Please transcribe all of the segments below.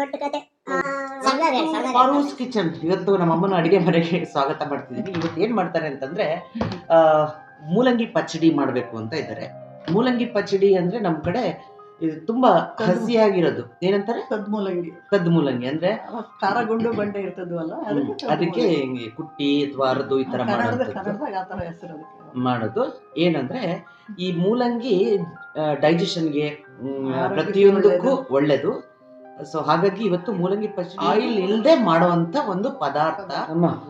ದೊಡ್ಡ ಕತೆ. ಕಿಚನ್ ಇವತ್ತು ನಮ್ಮ ಅಮ್ಮನ ಅಡಿಗೆ ಮನೆಗೆ ಸ್ವಾಗತ ಮಾಡ್ತಿದ್ದೀನಿ. ಇವತ್ತು ಏನ್ ಮಾಡ್ತಾರೆ ಅಂತಂದ್ರೆ ಆ, ಮೂಲಂಗಿ ಪಚ್ಚಡಿ ಮಾಡ್ಬೇಕು ಅಂತ ಇದ್ದಾರೆ. ಮೂಲಂಗಿ ಪಚ್ಚಡಿ ಅಂದ್ರೆ ನಮ್ ಕಡೆ ಇದು ತುಂಬಾ ಹಸಿಯಾಗಿರೋದು. ಏನಂತಾರೆ? ಕದ್ ಮೂಲಂಗಿ ಕದ್ ಮೂಲಂಗಿ ಅಂದ್ರೆ ಖಾರ ಗುಂಡು ಬಂಡೆ ಇರ್ತದ ಅದಕ್ಕೆ ಅದಕ್ಕೆ ಮೂಲಂಗಿ. ಹಿಂಗೆ ಕುಟ್ಟಿ ಅಥವಾ ಅರದು ಈ ತರ ಮಾಡೋದು. ಆ ತರ ಹೆಸರು ಮಾಡೋದು. ಏನಂದ್ರೆ ಈ ಮೂಲಂಗಿ ಡೈಜೆಷನ್ಗೆ ಪ್ರತಿಯೊಂದಕ್ಕೂ ಒಳ್ಳೇದು. ಸೊ ಹಾಗಾಗಿ ಇವತ್ತು ಮೂಲಂಗಿ ಪಚಡಿ ಆಯಿಲ್ ಇಲ್ಲದೆ ಮಾಡುವಂತ ಒಂದು ಪದಾರ್ಥ.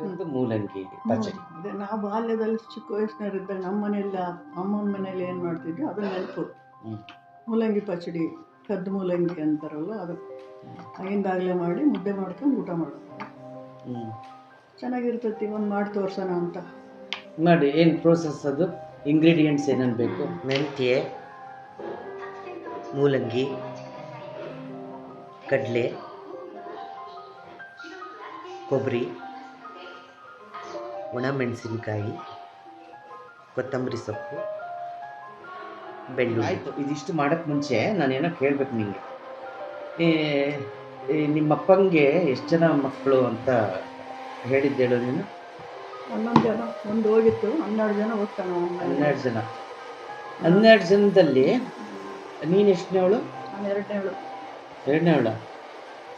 ಒಂದು ಮೂಲಂಗಿ ಪಚಡಿ. ನಾವು ಬಾಲ್ಯದಲ್ಲಿ ಚಿಕ್ಕ ವಯಸ್ಸಿನವರಿದ್ದಾಗ ನಮ್ಮ ಮನೆಯಲ್ಲಿ ಅಮ್ಮನ ಮನೇಲಿ ಏನು ಮಾಡ್ತಿದ್ವಿ? ಅದು ನೆನಪು. ಮೂಲಂಗಿ ಪಚಡಿ ಕದ್ದು ಮೂಲಂಗಿ ಅಂತಾರಲ್ಲ ಅದು. ಅಗಿಂದಾಗಲೇ ಮಾಡಿ ಮುದ್ದೆ ಮಾಡ್ಕೊಂಡು ಊಟ ಮಾಡೋದು. ಹ್ಮ್. ಚೆನ್ನಾಗಿರ್ತೈತಿ ಒಂದು ಮಾಡಿ ತೋರ್ಸೋಣ ಅಂತ. ನೋಡಿ ಏನು ಪ್ರೋಸೆಸ್ ಅದು? ಇಂಗ್ರೀಡಿಯೆಂಟ್ಸ್ ಏನೇನು ಬೇಕು? ಮೆಂತ್ಯೆ ಮೂಲಂಗಿ. ಕಡಲೆ ಕೊಬ್ಬರಿ ಒಣಮೆಣಸಿನ್ಕಾಯಿ ಕೊತ್ತಂಬರಿ ಸೊಪ್ಪು ಬೆಳ್ಳುಳ್ಳಿ. ಆಯಿತು ಇದಿಷ್ಟು ಮಾಡೋಕ್ಕೆ ಮುಂಚೆ ನಾನೇನೋ ಕೇಳಬೇಕು ನಿಮಗೆ ನಿಮ್ಮ ಅಪ್ಪಂಗೆ ಎಷ್ಟು ಜನ ಮಕ್ಕಳು ಅಂತ ಹೇಳಿದ್ದೇಳು ನೀನು? ಹನ್ನೊಂದು ಜನ ಒಂದು ಹೋಗಿತ್ತು ಹನ್ನೆರಡು ಜನ ಹೋಗ್ತಾನೆ ಹನ್ನೆರಡು ಜನ. ಹನ್ನೆರಡು ಜನದಲ್ಲಿ ನೀನು ಎಷ್ಟನೇವಳು? ನಾನು ಎರಡನೇಳು ಎರಡನೇವಳ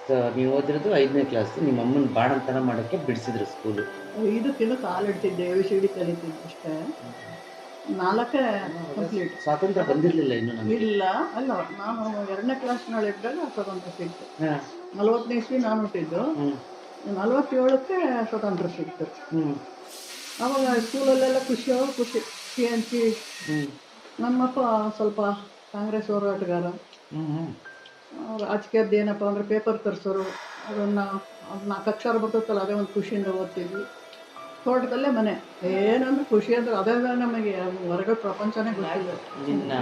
ಸೊ ನೀವು ಓದಿರೋದು ಐದನೇ ಕ್ಲಾಸ್ ನಿಮ್ಮ ಅಮ್ಮನ ಬಾಣಂತನ ಮಾಡೋಕ್ಕೆ ಬಿಡಿಸಿದ್ರು ಸ್ಕೂಲು ಇದಕ್ಕಿಂತ ಕಾಲಿಡ್ತಿದ್ದೆ ಎ ಸಿ ಶಿಡಿ ಕಲಿತಿದ್ದೆ ಅಷ್ಟೇ. ನಾಲ್ಕೇ ಕಂಪ್ಲೀಟ್ ಸ್ವಾತಂತ್ರ್ಯ ಬಂದಿರಲಿಲ್ಲ ಇನ್ನು ನಮಗೆ. ಇಲ್ಲ ಅಲ್ಲ ನಾನು ಎರಡನೇ ಕ್ಲಾಸ್ನಲ್ಲಿದ್ದಾಗ ಸ್ವತಂತ್ರ ಸಿಕ್ತು. ಹಾಂ. ನಲವತ್ತನೇ ಇಸ್ವಿ ನಾನು ಹುಟ್ಟಿದ್ದು. ನಲವತ್ತೇಳಕ್ಕೆ ಸ್ವತಂತ್ರ ಸಿಕ್ತು. ಆವಾಗ ಸ್ಕೂಲಲ್ಲೆಲ್ಲ ಖುಷಿ ಖುಷಿ. C N C. ನಮ್ಮಪ್ಪ ಸ್ವಲ್ಪ ಕಾಂಗ್ರೆಸ್ ಹೋರಾಟಗಾರ. ರಾಜಕೀಯದ್ದು ಏನಪ್ಪ ಅಂದರೆ ಪೇಪರ್ ತರಿಸೋರು ಅದನ್ನು ಅದು ನಾಲ್ಕು ಅಕ್ಷರ ಬರ್ತೈತಲ್ಲ ಅದೇ ಒಂದು ಖುಷಿಯಿಂದ ಓದ್ತಿದ್ವಿ. ತೋಟದಲ್ಲೇ ಮನೆ. ಏನಂದ್ರೆ ಖುಷಿ ಅಂದ್ರೆ ಅದೇ ನಮಗೆ ಹೊರಗಡೆ ಪ್ರಪಂಚನೇ ಗೊತ್ತಿಲ್ಲ. ನಿನ್ನ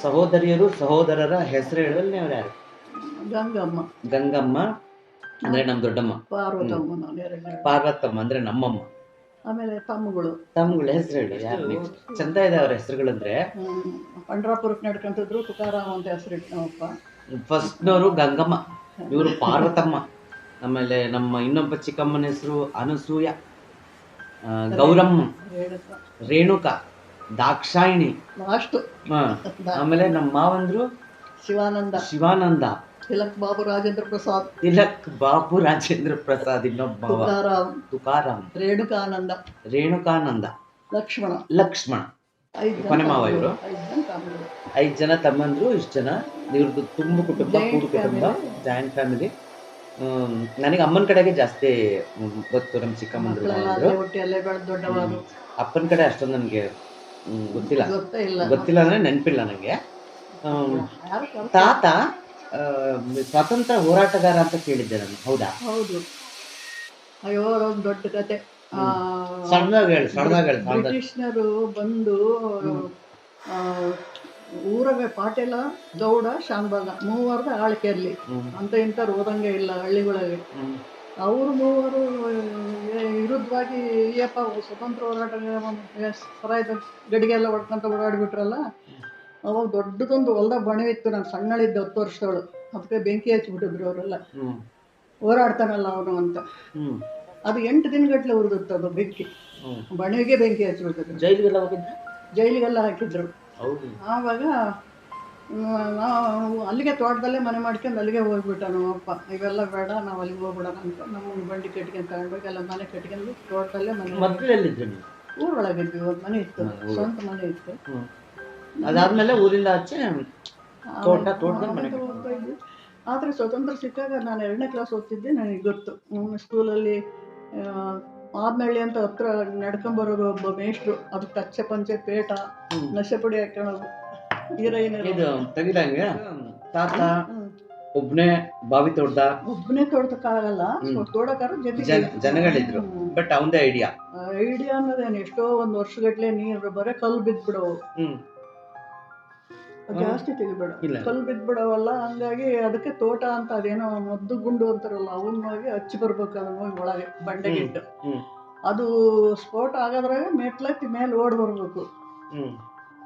ಸಹೋದರಿಯರು ಸಹೋದರರ ಹೆಸರು ಹೇಳಿದ್ರೆ ಅವ್ರು ಯಾರು? ಗಂಗಮ್ಮ. ಗಂಗಮ್ಮ ಅಂದ್ರೆ ನಮ್ಮ ದೊಡ್ಡಮ್ಮ. ಪಾರ್ವತಮ್ಮ ನಾನು ಪಾರ್ವತಮ್ಮ ಅಂದ್ರೆ ನಮ್ಮಮ್ಮ. ಆಮೇಲೆ ತಮ್ಮಗಳು. ತಮ್ಮಗಳ ಹೆಸರು ಹೇಳಿ ಯಾರು ಚಂದ ಇದೆ ಅವ್ರ ಹೆಸರುಗಳಂದ್ರೆ? ಪಂಡ್ರಾಪುರಕ್ಕೆ ನಡ್ಕೊಂತಿದ್ರು ತುಕಾರಾಮ್ ಅಂತ ಹೆಸರಿಟ್ಟು ನಮ್ಮಪ್ಪ ಫಸ್ಟ್ನವರು ಗಂಗಮ್ಮ ಇವರು ಪಾರ್ವತಮ್ಮ. ಆಮೇಲೆ ನಮ್ಮ ಇನ್ನೊಬ್ಬ ಚಿಕ್ಕಮ್ಮನ ಹೆಸರು ಅನಸೂಯ ಗೌರಮ್ಮ ರೇಣುಕಾ ದಾಕ್ಷಾಯಿಣಿ. ಅಷ್ಟು. ಆಮೇಲೆ ನಮ್ಮ ಮಾವಂದ್ರು ಶಿವಾನಂದ. ಶಿವಾನಂದ. ತಿಲಕ್ ಬಾಬು ರಾಜೇಂದ್ರ ಪ್ರಸಾದ್. ತಿಲಕ್ ಬಾಬು ರಾಜೇಂದ್ರ ಪ್ರಸಾದ್ ಇನ್ನೊಬ್ಬ. ತುಕಾರಾಮ್. ತುಕಾರಾಮ್. ರೇಣುಕಾನಂದ. ರೇಣುಕಾನಂದ. ಲಕ್ಷ್ಮಣ. ಲಕ್ಷ್ಮಣ. ಕೊನೆ ಮಾವ ಇವರು? ಐದು ಜನ ತಮ್ಮಂದ್ರು. ಇಷ್ಟು ಜನ. ಇವ್ರದ್ದು ತುಂಬ ಕುಟುಂಬ ಕೂಡು ಕುಟುಂಬ ಜಾಯಿಂಟ್ ಫ್ಯಾಮಿಲಿ ನನಗೆ ಅಮ್ಮನ ಕಡೆಗೆ ಜಾಸ್ತಿ ಗೊತ್ತು ನಮ್ಮ ಚಿಕ್ಕಮ್ಮಂದ್ರು ಅಪ್ಪನ ಕಡೆ ಅಷ್ಟೊಂದು ನನಗೆ ಗೊತ್ತಿಲ್ಲ. ಗೊತ್ತಿಲ್ಲ ಅಂದ್ರೆ ನೆನಪಿಲ್ಲ ನನಗೆ ತಾತ ಸ್ವತಂತ್ರ ಸ್ವಾತಂತ್ರ್ಯ ಹೋರಾಟಗಾರ ಅಂತ ಕೇಳಿದ್ದೆ ನಾನು. ಹೌದಾ? ಹೌದು. ಅಯ್ಯೋ ಅದೊಂದು ದೊಡ್ಡ ಕತೆ. ಆ, ಸಣ್ಣದಾಗ ಹೇಳಿ ಸಣ್ಣದಾಗ ಹೇಳಿ ಬ್ರಿಟಿಷ್ನರು ಬಂದು ಊರಾಗ ಪಾಟೀಲ ಗೌಡ ಶಾನ್ಭಾಗ ಮೂವರ್ದ ಆಳ್ಕೆಯಲ್ಲಿ. ಅಂತ ಇಂಥವ್ರು ಓದಂಗೆ ಇಲ್ಲ ಹಳ್ಳಿಗಳಲ್ಲಿ. ಅವರು ಮೂವರು ವಿರುದ್ಧವಾಗಿ ಅಯ್ಯಪ್ಪ ಸ್ವತಂತ್ರ ಹೋರಾಟ ಸರಾಯ್ದ ಗಡಿಗೆಲ್ಲ ಹೊಡ್ಕೊಂತ ಓಡಾಡ್ಬಿಟ್ರಲ್ಲ ಅವಾಗ ದೊಡ್ಡದೊಂದು ಹೊಲದ ಬಣೆ ಇತ್ತು ನಾನು ಸಣ್ಣಳಿದ್ದೆ ಹತ್ತು ವರ್ಷದವಳು. ಅದಕ್ಕೆ ಬೆಂಕಿ ಹಚ್ಬಿಟ್ಟಿದ್ರು ಅವರೆಲ್ಲ. ಹೋರಾಡ್ತಾನಲ್ಲ ಅವನು ಅಂತ. ಅದು ಎಂಟು ದಿನಗಟ್ಟಲೆ ಉರಿದಿತ್ತು ಅದು ಬೆಂಕಿ ಬಣವಿಗೆ ಬೆಂಕಿ ಹಚ್ಬಿಟ್ಟಿದ್ರು ಜೈಲಿಗೆಲ್ಲ ಹೋಗಿದ್ರೆ? ಜೈಲಿಗೆಲ್ಲ ಹಾಕಿದ್ರು. ಆವಾಗ ನಾವು ಅಲ್ಲಿಗೆ ತೋಟದಲ್ಲೇ ಮನೆ ಮಾಡ್ಕೊಂಡು ಅಲ್ಲಿಗೆ ಹೋಗ್ಬಿಟ್ಟ ನಮ್ಮಪ್ಪ ಇವೆಲ್ಲ ಬೇಡ ನಾವು ಅಲ್ಲಿಗೆ ಹೋಗ್ಬಿಡೋಣ ಅಂತ. ನಮ್ಮ ಬಂಡಿ ಕಟ್ಕೊಂಡು ತಗೊಂಡೋಗಿ ಎಲ್ಲ ಮನೆ ಕಟ್ಕೊಂಡು ತೋಟದಲ್ಲೇ ಮನೆ ಊರೊಳಗೆ ಇದ್ವಿ ಮನೆ ಇತ್ತು. ಸ್ವಂತ ಮನೆ ಇತ್ತು. ಅದಾದ್ಮೇಲೆ ಊರಿಂದ ಆಚೆ ತೋಟ, ತೋಟದ ಮನೆ. ಆದ್ರೆ ಸ್ವತಂತ್ರ ಸಿಕ್ಕಾಗ ನಾನು ಎರಡನೇ ಕ್ಲಾಸ್ ಓದ್ತಿದ್ದೆ ನನಗೆ ಗೊತ್ತು. ಸ್ಕೂಲಲ್ಲಿ ಆದ್ನಳ್ಳಿ ಅಂತ ಹತ್ರ ನಡ್ಕೊಂಬರೋದು ಒಬ್ಬ ಮೇಷ್ಟ್ರು. ಅದು ಕಚ್ಚೆ ಪಂಚೆ ಪೇಟ. ನಶೆ ಪುಡಿ ಹಾಕೊಳ್ಳೋದು ಹೀರೋಯಿನ್ ಇದು ತೆಗಿದಂಗೆ ತಾತ ಒಬ್ನೇ ಬಾವಿ ತೋಡ್ದ. ಒಬ್ನೇ ಜೊತೆ ಜನ ಜನಗಳಿದ್ರು. ಬಟ್ ಅವಂದೇ ಐಡಿಯಾ ಐಡಿಯಾ ಅನ್ನೋದೇನು? ಎಷ್ಟೋ ಒಂದು ವರ್ಷಗಟ್ಲೆ ನೀರು ಬರೋ ಕಲ್ಲು ಹ್ಮ್. ಜಾಸ್ತಿ ತೆಗಿಬೇಡ. ಇಲ್ಲ. ಕಲ್ಲು ಬಿದ್ಬಿಡವಲ್ಲ ಹಂಗಾಗಿ ಅದಕ್ಕೆ ತೋಟ ಅಂತ ಅದೇನೋ ಮದ್ದು ಗುಂಡು ಅಂತಾರಲ್ಲ ಅವನ್ನ ಹೋಗಿ ಹಚ್ಚಿ ಬರ್ಬೇಕು ಅದನ್ನ ಹೋಗಿ ಒಳಗೆ ಬಂಡೆಗಿಟ್ಟು ಹ್ಮ್. ಅದು ಸ್ಫೋಟ ಆಗೋದ್ರಾಗ ಮೆಟ್ಲತ್ತಿ ಮೇಲೆ ಓಡ್ ಬರ್ಬೇಕು. ಹ್ಮ್.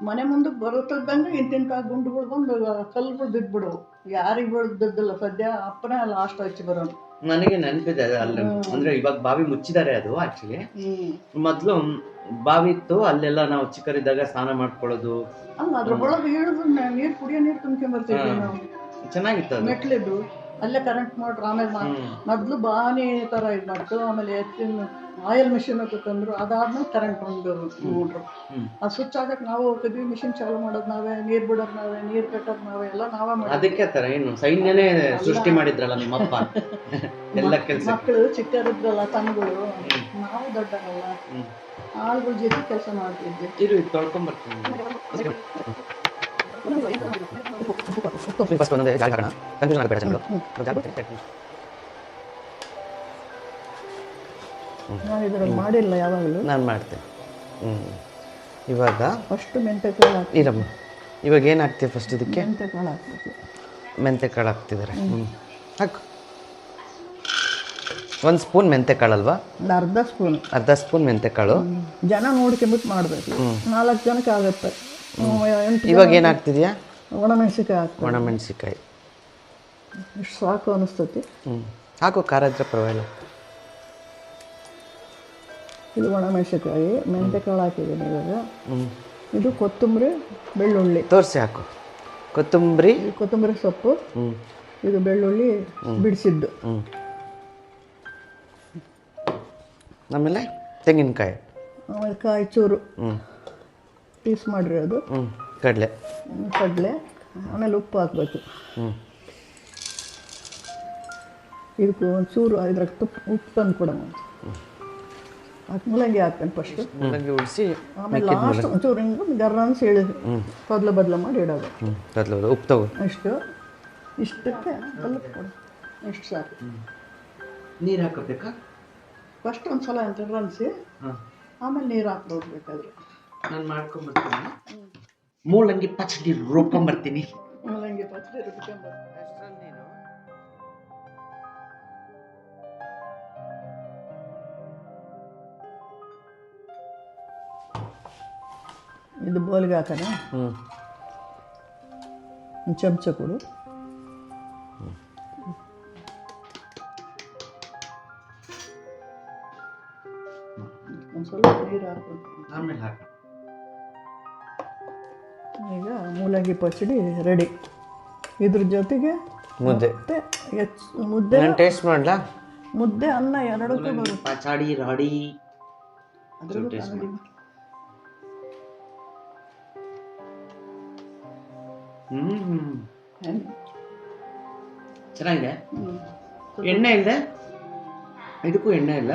ಮನೆ ಮುಂದಕ್ಕೆ ಬರುತ್ತಿದ್ದಂಗೆ ಇಂತಿಂತ ಗುಂಡುಗಳು ಬಂದು ಕಲ್ಲುಗಳು ಬಿದ್ಬಿಡವು. ಯಾರಿಗೆ ಬೀಳ್ದಿದ್ದಿಲ್ಲ ಸದ್ಯ ಅಪ್ಪನೇ ಲಾಸ್ಟ್ ಹಚ್ಚಿ ಬರೋನು. ನನಗೆ ನೆನಪಿದೆ ಅಲ್ಲಿ. ಅಂದ್ರೆ ಇವಾಗ ಬಾವಿ ಮುಚ್ಚಿದ್ದಾರೆ ಅದು ಆಕ್ಚುಲಿ ಮೊದ್ಲು ಬಾವಿ ಇತ್ತು ಅಲ್ಲೆಲ್ಲ ನಾವು ಚಿಕ್ಕರಿದ್ದಾಗ ಸ್ನಾನ ಮಾಡ್ಕೊಳ್ಳೋದು. ಅಲ್ಲ ಅದ್ರ ಒಳಗೆ ಇಳಿದು ನೀರು ಕುಡಿಯೋ ನೀರು ತುಂಬ್ಕೊಂಬರ್ತಿದ್ವಿ ಬರ್ತೀವಿ ನಾವು. ಚೆನ್ನಾಗಿತ್ತು ಅದು. ಮೆಟ್ಲಿದ್ದು. ಅಲ್ಲೇ ಕರೆಂಟ್ ಮೋಟ್ರ್ ಆಮೇಲೆ ಮಾ- ಮೊದಲು ಬಾನಿ ತರ ಇದು ಮಾಡ್ತು ಆಮೇಲೆ ಎತ್ತಿನ ಆಯಿಲ್ ಮಿಷಿನ್ ತಂದ್ರು ಅದಾದ್ಮೇಲೆ ಕರೆಂಟ್ ಒಂದು ನೋಡ್ರು. ಆ ಸ್ವಿಚ್ ಆಗಕ್ಕೆ ನಾವು ಹೋಗ್ತಿದ್ವಿ ಮಿಷಿನ್ ಚಾಲು ಮಾಡೋದು ನಾವೇ ನೀರ್ ಬಿಡೋದು ನಾವೇ ನೀರ್ ಕಟ್ಟೋದು ನಾವೇ ಎಲ್ಲ ನಾವೇ ಮಾಡಿ ಅದಕ್ಕೆ ತರ ಏನು ಸೈನ್ಯನೇ ಸೃಷ್ಟಿ ಮಾಡಿದ್ರಲ್ಲ ನಿಮ್ಮಪ್ಪ ಎಲ್ಲ ಕೆಲಸ. ಮಕ್ಕಳು ಚಿಕ್ಕರಿದ್ರಲ್ಲ ತಮ್ಮಗಳು ನಾವು ದೊಡ್ಡವಲ್ಲ ಹ್ಮ್. ಆಳುಗಳ ಜೊತೆ ಕೆಲಸ ಮಾಡ್ತಿದ್ವಿ. ಇರು ಬರ್ತೀವಿ ತೊಳ್ಕೊಂಬರ್ತೀನಿ ಫಸ್ಟ್ ಒಂದೊಂದೇ ಜಾಗ ಹಾಕೋಣ ಕನ್ಫ್ಯೂಷನ್ ಆಗಬೇಡ ಜನಗಳು ಜಾಗ ಮಾಡಿಲ್ಲ ಯಾವಾಗಲೂ ನಾನು ಮಾಡ್ತೇನೆ. ಹ್ಞೂ ಇವಾಗ ಫಸ್ಟ್ ಮೆಂತೆ ಕಾಳು ಇರಮ್ಮ. ಇವಾಗ ಏನು ಹಾಕ್ತೀವಿ ಫಸ್ಟ್ ಇದಕ್ಕೆ? ಮೆಂತೆ ಕಾಳು ಹಾಕ್ಬೇಕು ಮೆಂತೆ ಕಾಳು ಹಾಕ್ತಿದ್ದಾರೆ ಹ್ಞೂ ಹಾಕು. ಒಂದು ಸ್ಪೂನ್ ಮೆಂತೆ ಕಾಳಲ್ವಾ ಅರ್ಧ ಸ್ಪೂನ್. ಅರ್ಧ ಸ್ಪೂನ್ ಮೆಂತೆ ಕಾಳು. ಜನ ನೋಡ್ಕೊಂಬಿಟ್ಟು ಮಾಡಬೇಕು. ನಾಲ್ಕು ಜನಕ್ಕೆ ಆಗುತ್ತೆ. ಇವಾಗ ಏನಾಗ್ತಿದ್ಯಾ? ಒಣಮೆಣಸಿಕಾಯಿ ಹಾಕಿ ಒಣಮೆಣಸಿಕಾಯಿ ಇಷ್ಟು ಸಾಕು ಅನಿಸ್ತತಿ. ಹ್ಞೂ ಹಾಕು ಖಾರ ಇದ್ರೆ ಪರವಾಗಿಲ್ಲ. ಇದು ಒಣಮೆಣಸಿಕಾಯಿ ಮೆಂತೆ ಕಾಳು ಹಾಕಿದ್ದೀನಿ ಇವಾಗ. ಹ್ಞೂ ಇದು ಕೊತ್ತಂಬರಿ ಬೆಳ್ಳುಳ್ಳಿ. ತೋರಿಸಿ ಹಾಕು. ಕೊತ್ತಂಬರಿ. ಕೊತ್ತಂಬರಿ ಸೊಪ್ಪು. ಹ್ಞೂ ಇದು ಬೆಳ್ಳುಳ್ಳಿ ಬಿಡಿಸಿದ್ದು. ಹ್ಞೂ ಆಮೇಲೆ ತೆಂಗಿನಕಾಯಿ. ಆಮೇಲೆ ಕಾಯಿ ಚೂರು ಹ್ಞೂ ಪೀಸ್ ಮಾಡಿರೋದು ಕಡಲೆ. ಕಡಲೆ ಆಮೇಲೆ ಉಪ್ಪು ಹಾಕ್ಬೇಕು. ಹ್ಞೂ ಇದಕ್ಕೆ ಒಂಚೂರು ಚೂರು ಇದ್ರಾಗ ತುಪ್ಪ ಉಪ್ಪು ತಂದು ಕೊಡ ಹಾಕಿ ಮೂಲಂಗಿ ಹಾಕ್ತೇನೆ ಫಸ್ಟ್ ಮೂಲಂಗಿ ಉಳಿಸಿ ಆಮೇಲೆ ಲಾಸ್ಟ್ ಒಂಚೂರು ಹಿಂಗೆ ಗರ್ರ ಅನ್ಸಿ ಹೇಳಿ ಬದಲ ಬದಲು ಮಾಡಿ ಇಡೋದು. ಕತ್ಲು ಉಪ್ಪು ತಗೋ. ಇಷ್ಟು. ಇಷ್ಟಕ್ಕೆ ಕಲ್ಲುಪ್ಪು ಕೊಡು. ಇಷ್ಟು ಸಾಕು. ನೀರು ಹಾಕಬೇಕಾ ಫಸ್ಟ್ ಒಂದು ಸಲ ಅಂತ ಆಮೇಲೆ ನೀರು ಹಾಕ್ಬಿಡ್ಬೇಕಾದ್ರೆ ನಾನು ಮಾಡ್ಕೊಂಬರ್ತೀನಿ ಮೂಲಂಗಿ ಪಚಡಿ ರುಬ್ಕೊಂಬರ್ತೀನಿ ಮೂಲಂಗಿ ಪಚಡಿ ರುಬ್ಕೊಂಬರ್ತೀನಿ ಇದು ಬೋಲ್ಗೆ ಹಾಕೋಣ ಹ್ಞೂ ಒಂದು ಚಮಚ ಕೊಡು. ಒಂದು ಸ್ವಲ್ಪ ನೀರು ಹಾಕ್ಬೇಕು. ಆಮೇಲೆ ಹಾಕ ಈಗ ಮೂಲಂಗಿ ಪಚ್ಚಡಿ ರೆಡಿ ಇದ್ರ ಜೊತೆಗೆ ಮುದ್ದೆ. ಹೆಚ್ಚು ಮುದ್ದೆ ನಾನು ಟೇಸ್ಟ್ ಮಾಡಲಾ? ಮುದ್ದೆ ಅನ್ನ ಎರಡಕ್ಕೂ ಬರುತ್ತೆ. ಪಚಾಡಿ ರಾಡಿ. ಅದ್ರಲ್ಲೂ ಟೇಸ್ಟ್ ಕಾಮಿಡಿ. ಹ್ಮ್? ಚೆನ್ನಾಗಿದೆ? ಎಣ್ಣೆ ಇಲ್ಲದೆ ಇದಕ್ಕೂ ಎಣ್ಣೆ ಇಲ್ಲ.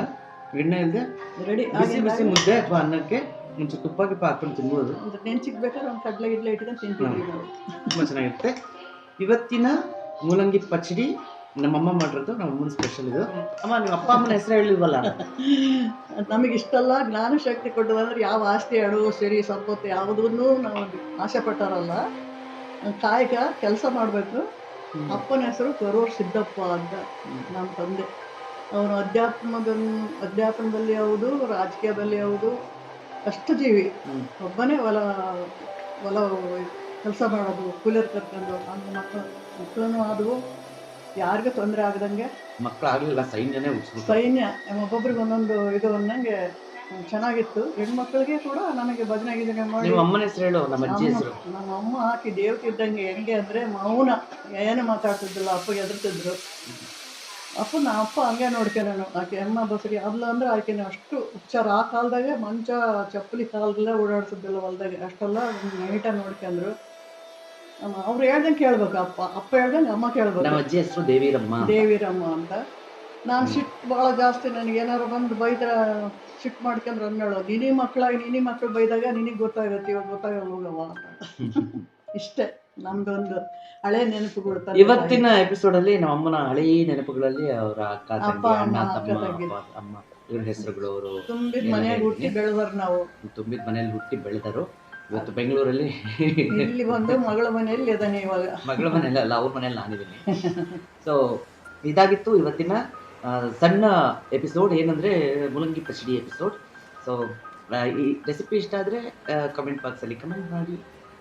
ಎಣ್ಣೆ ಇಲ್ಲದೆ ರೆಡಿ ಬಿಸಿ ಬಿಸಿ ಮುದ್ದೆ ಅಥವಾ ಅನ್ನಕ್ಕೆ? ಮುಂಚೆ ತುಪ್ಪ ಗಿಪ್ಪ ಹಾಕೊಂಡು ತಿನ್ಬೋದು. ನೆಂಚಿಗೆ ಬೇಕಾದ್ರೆ ಒಂದು ಕಡಲೆ ಗಿಡ್ಲೆ ಇಟ್ಕೊಂಡು ತಿಂತೀವಿ ತುಂಬ ಚೆನ್ನಾಗಿರುತ್ತೆ. ಇವತ್ತಿನ ಮೂಲಂಗಿ ಪಚಡಿ ನಮ್ಮಮ್ಮ ಮಾಡಿರೋದು ನಮ್ಮ ಅಮ್ಮನ ಸ್ಪೆಷಲ್ ಇದು. ಅಮ್ಮ ನಿಮ್ಮ ಅಪ್ಪ ಅಮ್ಮನ ಹೆಸರು ಹೇಳಿಲ್ವಲ್ಲ ನಮಗೆ ಇಷ್ಟೆಲ್ಲ ಜ್ಞಾನ ಶಕ್ತಿ ಕೊಟ್ಟದಂದ್ರೆ ಯಾವ ಆಸ್ತಿ ಅಡು ಸರಿ ಸಂಪತ್ತು ಯಾವುದನ್ನು ನಾವು ಆಸೆ ಪಟ್ಟಾರಲ್ಲ. ಕಾಯಕ ಕೆಲಸ ಮಾಡಬೇಕು. ಅಪ್ಪನ ಹೆಸರು ಕರೂರ್ ಸಿದ್ದಪ್ಪ ಅಂತ ನಮ್ಮ ತಂದೆ. ಅವನು ಅಧ್ಯಾತ್ಮದ ಅಧ್ಯಾತ್ಮದಲ್ಲಿ ಹೌದು ರಾಜಕೀಯದಲ್ಲಿ ಯಾವುದು ಕಷ್ಟಜೀವಿ ಜೀವಿ. ಒಬ್ಬನೇ ಹೊಲ ಹೊಲ ಕೆಲಸ ಮಾಡೋದು ಕೂಲರ್ ಕರ್ಕೊಂಡು ನನ್ನ ಮಕ್ಕಳು ಮಕ್ಕಳನ್ನು ಆದವು ಯಾರಿಗೂ ತೊಂದರೆ ಆಗದಂಗೆ ಮಕ್ಕಳು ಆಗ್ಲಿಲ್ಲ ಸೈನ್ಯನೇ ಸೈನ್ಯ ಒಬ್ಬೊಬ್ರಿಗೆ ಒಂದೊಂದು ಇದು ಅನ್ನಂಗೆ ಚೆನ್ನಾಗಿತ್ತು. ಹೆಣ್ಮಕ್ಳಿಗೆ ಕೂಡ ನನಗೆ ಭಜನೆ ಗಿಜನೆ ಮಾಡಿ ನಿಮ್ಮ ಅಮ್ಮನ ಹೆಸರು ಹೇಳು ನಮ್ಮ ಅಜ್ಜಿ ಹೆಸರು. ನಮ್ಮ ಅಮ್ಮ ಹಾಕಿ ದೇವತೆ ಇದ್ದಂಗೆ ಹೆಂಗೆ ಅಂದರೆ ಮೌನ. ಏನು ಮಾತಾಡ್ತಿದ್ದಿಲ್ಲ ಅಪ್ಪಗೆ ಎದುರ್ತಿದ್ರು ಅಪ್ಪ ನಾ ಅಪ್ಪ ಹಂಗೆ ನೋಡ್ಕೊಂಡನು ಆಕೆ ಅಮ್ಮ ಬಸರಿ ಅಲ್ಲ ಅಂದ್ರೆ ಆಕೆನ ಅಷ್ಟು ಉಚ್ಚಾರ ಆ ಕಾಲದಾಗೆ ಮಂಚ ಚಪ್ಪಲಿ ಕಾಲದಲ್ಲೇ ಓಡಾಡ್ತಿದ್ದಿಲ್ಲ ಹೊಲ್ದಾಗೆ. ಅಷ್ಟೆಲ್ಲ ನೈಟ ನೋಡ್ಕೊಂಡ್ರು ಅವ್ರು ಹೇಳ್ದಂಗೆ ಕೇಳ್ಬೇಕು ಅಪ್ಪ. ಅಪ್ಪ ಹೇಳ್ದಂಗೆ ಅಮ್ಮ ಕೇಳ್ಬೇಕು. ನಮ್ಮ ಅಜ್ಜಿ ಹೆಸರು ದೇವಿರಮ್ಮ ದೇವಿರಮ್ಮ ಅಂತ. ನಾನು ಸಿಟ್ಟು ಭಾಳ ಜಾಸ್ತಿ ನನಗೆ ಏನಾರು ಬಂದು ಬೈದ್ರ ಸಿಟ್ಟು ಮಾಡ್ಕೊಂಡ್ರೆ ಅನ್ನೋಳು ನಿನಿ ಮಕ್ಕಳಾಗಿ ನಿನಿ ಮಕ್ಕಳು ಬೈದಾಗ ನಿನಗೆ ಗೊತ್ತಾಗತ್ತೆ ಇವಾಗ ಗೊತ್ತಾಗಲ್ಲ ಹೋಗವ್ವ ಇಷ್ಟೇ. ನಮ್ದೊಂದು ಹಳೆ ನೆನಪುಗಳು ತಂದೆ ಇವತ್ತಿನ ಎಪಿಸೋಡ್ ಅಲ್ಲಿ ನಮ್ಮ ಅಮ್ಮನ ಹಳೆ ನೆನಪುಗಳಲ್ಲಿ ಅವರ ಅಕ್ಕ ತಂಗಿ ಅಣ್ಣ ಅಮ್ಮ, ತಮ್ಮ ಅಪ್ಪ, ಅಮ್ಮ ಇವ್ರ ಹೆಸರುಗಳು ಅವರು. ತುಂಬಿದ ಮನೆಯಾಗ ಹುಟ್ಟಿ ಬೆಳೆದವ್ರು ನಾವು. ತುಂಬಿದ ಮನೆಯಲ್ಲಿ ಹುಟ್ಟಿ ಬೆಳೆದರು. ಇವತ್ತು ಬೆಂಗಳೂರಲ್ಲಿ ಇಲ್ಲಿ ಬಂದು ಮಗಳ ಮನೆಯಲ್ಲಿ ಇದ್ದಾನೆ ಇವಾಗ. ಮಗಳ ಮನೆಯಲ್ಲ ಅಲ್ಲ ಅವ್ರ ಮನೇಲಿ ನಾನಿದ್ದೀನಿ. ಸೊ ಇದಾಗಿತ್ತು ಇವತ್ತಿನ ಆ, ಸಣ್ಣ ಎಪಿಸೋಡ್ ಏನಂದ್ರೆ ಮುಲಂಗಿ ಪಚಡಿ ಎಪಿಸೋಡ್ ಸೊ ಈ ರೆಸಿಪಿ ಇಷ್ಟ ಆದರೆ ಕಮೆಂಟ್ ಬಾಕ್ಸಲ್ಲಿ ಕಮೆಂಟ್ ಮಾಡಿ.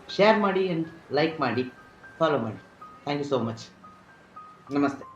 ಶೇರ್ ಮಾಡಿ ಆ್ಯಂಡ್ ಲೈಕ್ ಮಾಡಿ ಫಾಲೋ ಮಾಡಿ. ಥ್ಯಾಂಕ್ ಯು ಸೋ ಮಚ್ ನಮಸ್ತೆ